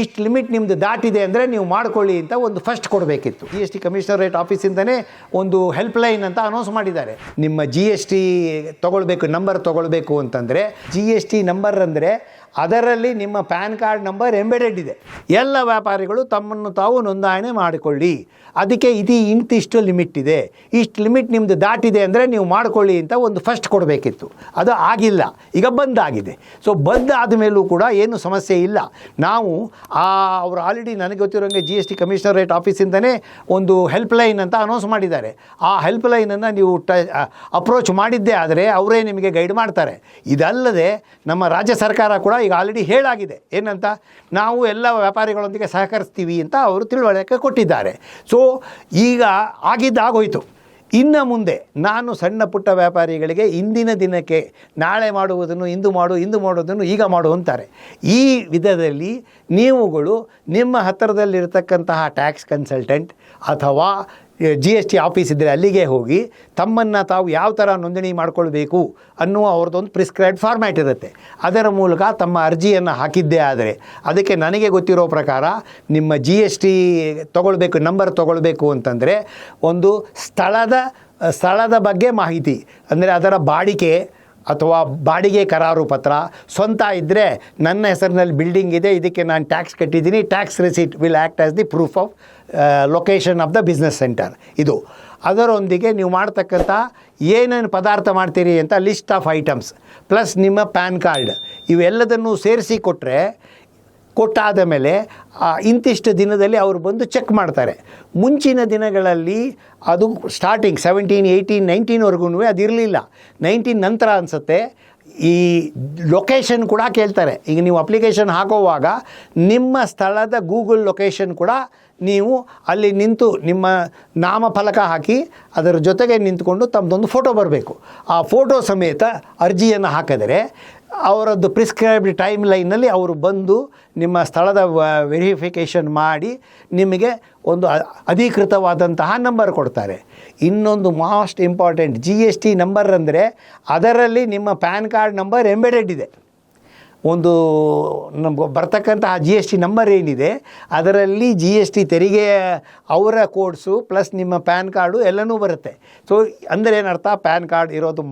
ಇಷ್ಟು ಲಿಮಿಟ್ ನಿಮ್ಮದು ದಾಟಿದೆ ಅಂದರೆ ನೀವು ಮಾಡ್ಕೊಳ್ಳಿ ಅಂತ ಒಂದು ಫಸ್ಟ್ ಕೊಡಬೇಕಿತ್ತು. ಜಿ ಎಸ್ ಟಿ ಕಮಿಷನರೇಟ್ ಆಫೀಸಿಂದನೇ ಒಂದು ಹೆಲ್ಪ್ ಲೈನ್ ಅಂತ ಅನೌನ್ಸ್ ಮಾಡಿದ್ದಾರೆ. ನಿಮ್ಮ ಜಿ ಎಸ್ ಟಿ ತೊಗೊಳ್ಬೇಕು ನಂಬರ್ ತೊಗೊಳ್ಬೇಕು ಅಂತಂದರೆ ಜಿ ಎಸ್ ಟಿ ನಂಬರ್ ಅಂದರೆ ಅದರಲ್ಲಿ ನಿಮ್ಮ ಪ್ಯಾನ್ ಕಾರ್ಡ್ ನಂಬರ್ ಎಂಬೆಡೆಡ್ ಇದೆ. ಎಲ್ಲ ವ್ಯಾಪಾರಿಗಳು ತಮ್ಮನ್ನು ತಾವು ನೋಂದಾಯಣೆ ಮಾಡಿಕೊಳ್ಳಿ. ಅದಕ್ಕೆ ಇದು ಇಂತಿಷ್ಟು ಲಿಮಿಟ್ ಇದೆ. ಇಷ್ಟು ಲಿಮಿಟ್ ನಿಮ್ಮದು ದಾಟಿದೆ ಅಂದರೆ ನೀವು ಮಾಡಿಕೊಳ್ಳಿ ಅಂತ ಒಂದು ಫಸ್ಟ್ ಕೊಡಬೇಕಿತ್ತು. ಅದು ಆಗಿಲ್ಲ. ಈಗ ಬಂದ್ ಆಗಿದೆ ಸೊ ಬಂದ್ ಆದಮೇಲೂ ಕೂಡ ಏನು ಸಮಸ್ಯೆ ಇಲ್ಲ. ನಾವು ಆ ಅವರು ಆಲ್ರೆಡಿ ನನಗೆ ಗೊತ್ತಿರೋಂಗೆ ಜಿ ಎಸ್ ಟಿ ಕಮಿಷನರೇಟ್ ಆಫೀಸಿಂದನೇ ಒಂದು ಹೆಲ್ಪ್ ಲೈನ್ ಅಂತ ಅನೌನ್ಸ್ ಮಾಡಿದ್ದಾರೆ. ಆ ಹೆಲ್ಪ್ ಲೈನನ್ನು ನೀವು ಟ ಅಪ್ರೋಚ್ ಮಾಡಿದ್ದೇ ಆದರೆ ಅವರೇ ನಿಮಗೆ ಗೈಡ್ ಮಾಡ್ತಾರೆ. ಇದಲ್ಲದೆ ನಮ್ಮ ರಾಜ್ಯ ಸರ್ಕಾರ ಕೂಡ ಈಗ ಆಲ್ರೆಡಿ ಹೇಳಾಗಿದೆ. ಏನಂತ? ನಾವು ಎಲ್ಲ ವ್ಯಾಪಾರಿಗಳೊಂದಿಗೆ ಸಹಕರಿಸ್ತೀವಿ ಅಂತ ಅವರು ತಿಳುವಳಿಕೆ ಕೊಟ್ಟಿದ್ದಾರೆ. ಸೊ ಈಗ ಆಗಿದ್ದಾಗೋಯಿತು ಇನ್ನು ಮುಂದೆ ನಾನು ಸಣ್ಣ ಪುಟ್ಟ ವ್ಯಾಪಾರಿಗಳಿಗೆ ಇಂದಿನ ದಿನಕ್ಕೆ ನಾಳೆ ಮಾಡುವುದನ್ನು, ಇಂದು ಮಾಡು, ಇಂದು ಮಾಡುವುದನ್ನು ಈಗ ಮಾಡು ಅಂತಾರೆ. ಈ ವಿಧದಲ್ಲಿ ನೀವುಗಳು ನಿಮ್ಮ ಹತ್ತಿರದಲ್ಲಿರತಕ್ಕಂತಹ ಟ್ಯಾಕ್ಸ್ ಕನ್ಸಲ್ಟೆಂಟ್ ಅಥವಾ ಜಿ ಎಸ್ ಟಿ ಆಫೀಸ್ ಇದ್ದರೆ ಅಲ್ಲಿಗೆ ಹೋಗಿ ತಮ್ಮನ್ನು ತಾವು ಯಾವ ಥರ ನೋಂದಣಿ ಮಾಡಿಕೊಳ್ಬೇಕು ಅನ್ನುವ ಅವ್ರದ್ದೊಂದು ಪ್ರಿಸ್ಕ್ರೈಬ್ ಫಾರ್ಮ್ಯಾಟ್ ಇರುತ್ತೆ. ಅದರ ಮೂಲಕ ತಮ್ಮ ಅರ್ಜಿಯನ್ನು ಹಾಕಿದ್ದೇ ಆದರೆ ಅದಕ್ಕೆ ನನಗೆ ಗೊತ್ತಿರೋ ಪ್ರಕಾರ ನಿಮ್ಮ ಜಿ ಎಸ್ ಟಿ ತೊಗೊಳ್ಬೇಕು ನಂಬರ್ ತೊಗೊಳ್ಬೇಕು ಅಂತಂದರೆ ಒಂದು ಸ್ಥಳದ ಸ್ಥಳದ ಬಗ್ಗೆ ಮಾಹಿತಿ, ಅಂದರೆ ಅದರ ಬಾಡಿಗೆ ಅಥವಾ ಬಾಡಿಗೆ ಕರಾರು ಪತ್ರ, ಸ್ವಂತ ಇದ್ದರೆ ನನ್ನ ಹೆಸರಿನಲ್ಲಿ ಬಿಲ್ಡಿಂಗ್ ಇದೆ, ಇದಕ್ಕೆ ನಾನು tax ಕಟ್ಟಿದ್ದೀನಿ tax receipt will act as the proof of location of the business centre ಇದು. ಅದರೊಂದಿಗೆ ನೀವು ಮಾಡ್ತಕ್ಕಂಥ ಏನೇನು ಪದಾರ್ಥ ಮಾಡ್ತೀರಿ ಅಂತ ಲಿಸ್ಟ್ ಆಫ್ ಐಟಮ್ಸ್ ಪ್ಲಸ್ ನಿಮ್ಮ ಪ್ಯಾನ್ ಕಾರ್ಡ್ ಇವೆಲ್ಲದನ್ನು ಸೇರಿಸಿ ಕೊಟ್ಟರೆ ಕೊಟ್ಟಾದ ಮೇಲೆ ಇಂತಿಷ್ಟು ದಿನದಲ್ಲಿ ಅವರು ಬಂದು ಚೆಕ್ ಮಾಡ್ತಾರೆ. ಮುಂಚಿನ ದಿನಗಳಲ್ಲಿ ಅದು ಸ್ಟಾರ್ಟಿಂಗ್ ಸೆವೆಂಟೀನ್ ಏಯ್ಟೀನ್ ನೈನ್ಟೀನ್ವರೆಗೂ ಅದಿರಲಿಲ್ಲ ನೈನ್ಟೀನ್ ನಂತರ ಅನಿಸುತ್ತೆ, ಈ ಲೊಕೇಶನ್ ಕೂಡ ಕೇಳ್ತಾರೆ. ಈಗ ನೀವು ಅಪ್ಲಿಕೇಶನ್ ಹಾಕೋವಾಗ ನಿಮ್ಮ ಸ್ಥಳದ ಗೂಗಲ್ ಲೊಕೇಶನ್ ಕೂಡ ನೀವು ಅಲ್ಲಿ ನಿಂತು ನಿಮ್ಮ ನಾಮಫಲಕ ಹಾಕಿ ಅದರ ಜೊತೆಗೆ ನಿಂತ್ಕೊಂಡು ತಮ್ಮದೊಂದು ಫೋಟೋ ಬರಬೇಕು. ಆ ಫೋಟೋ ಸಮೇತ ಅರ್ಜಿಯನ್ನು ಹಾಕಿದರೆ ಅವರದ್ದು ಪ್ರಿಸ್ಕ್ರೈಬ್ಡ್ ಟೈಮ್ ಲೈನಲ್ಲಿ ಅವರು ಬಂದು ನಿಮ್ಮ ಸ್ಥಳದ ವೆರಿಫಿಕೇಷನ್ ಮಾಡಿ ನಿಮಗೆ ಒಂದು ಅಧಿಕೃತವಾದಂತಹ ನಂಬರ್ ಕೊಡ್ತಾರೆ. ಇನ್ನೊಂದು most important G S T number ಅಂದರೆ ಅದರಲ್ಲಿ ನಿಮ್ಮ ಪ್ಯಾನ್ ಕಾರ್ಡ್ ನಂಬರ್ ಎಂಬೆಡೆಡ್ ಇದೆ. ಒಂದು ನಮ್ಗೆ ಆ ಜಿ ಎಸ್ ಟಿ ನಂಬರ್ ಏನಿದೆ, ಅದರಲ್ಲಿ ಜಿ ಎಸ್ ಟಿ ತೆರಿಗೆ ಅವರ ಕೋಡ್ಸು ಪ್ಲಸ್ ನಿಮ್ಮ ಪ್ಯಾನ್ ಕಾರ್ಡು ಎಲ್ಲನೂ ಬರುತ್ತೆ. ಸೊ ಅಂದರೆ ಏನರ್ಥ? ಪ್ಯಾನ್ ಕಾರ್ಡ್ ಇರೋದು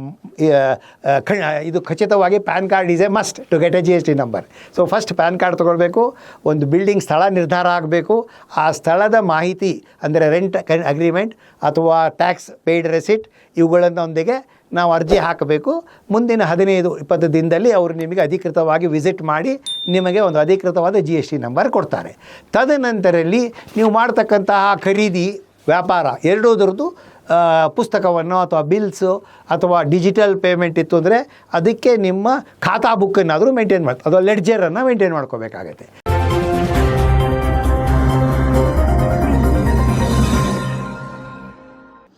ಇದು ಖಚಿತವಾಗಿ PAN card is a must to get a G S T number so first PAN card ತೊಗೊಳ್ಬೇಕು, ಒಂದು ಬಿಲ್ಡಿಂಗ್ ಸ್ಥಳ ನಿರ್ಧಾರ ಆಗಬೇಕು. ಆ ಸ್ಥಳದ ಮಾಹಿತಿ, ಅಂದರೆ ರೆಂಟ್ ಅಗ್ರಿಮೆಂಟ್ ಅಥವಾ ಟ್ಯಾಕ್ಸ್ ಪೇಯ್ಡ್ ರೆಸಿಟ್ ಇವುಗಳನ್ನೊಂದಿಗೆ ನಾವು ಅರ್ಜಿ ಹಾಕಬೇಕು. ಮುಂದಿನ ಹದಿನೈದು, ಇಪ್ಪತ್ತು ದಿನದಲ್ಲಿ ಅವರು ನಿಮಗೆ ಅಧಿಕೃತವಾಗಿ ವಿಸಿಟ್ ಮಾಡಿ ನಿಮಗೆ ಒಂದು ಅಧಿಕೃತವಾದ ಜಿ ಎಸ್ ಟಿ ನಂಬರ್ ಕೊಡ್ತಾರೆ. ತದನಂತರಲ್ಲಿ ನೀವು ಮಾಡ್ತಕ್ಕಂತಹ ಖರೀದಿ, ವ್ಯಾಪಾರ ಎರಡೂದ್ರದ್ದು ಪುಸ್ತಕವನ್ನು ಅಥವಾ ಬಿಲ್ಸು ಅಥವಾ ಡಿಜಿಟಲ್ ಪೇಮೆಂಟ್ ಇತ್ತು ಅಂದರೆ ಅದಕ್ಕೆ ನಿಮ್ಮ ಖಾತಾ ಬುಕ್ಕನ್ನಾದರೂ ಮೇಂಟೈನ್ ಮಾಡ್ತಾರೆ ಅಥವಾ ಲೆಡ್ಜರನ್ನು ಮೇಂಟೈನ್ ಮಾಡ್ಕೋಬೇಕಾಗತ್ತೆ.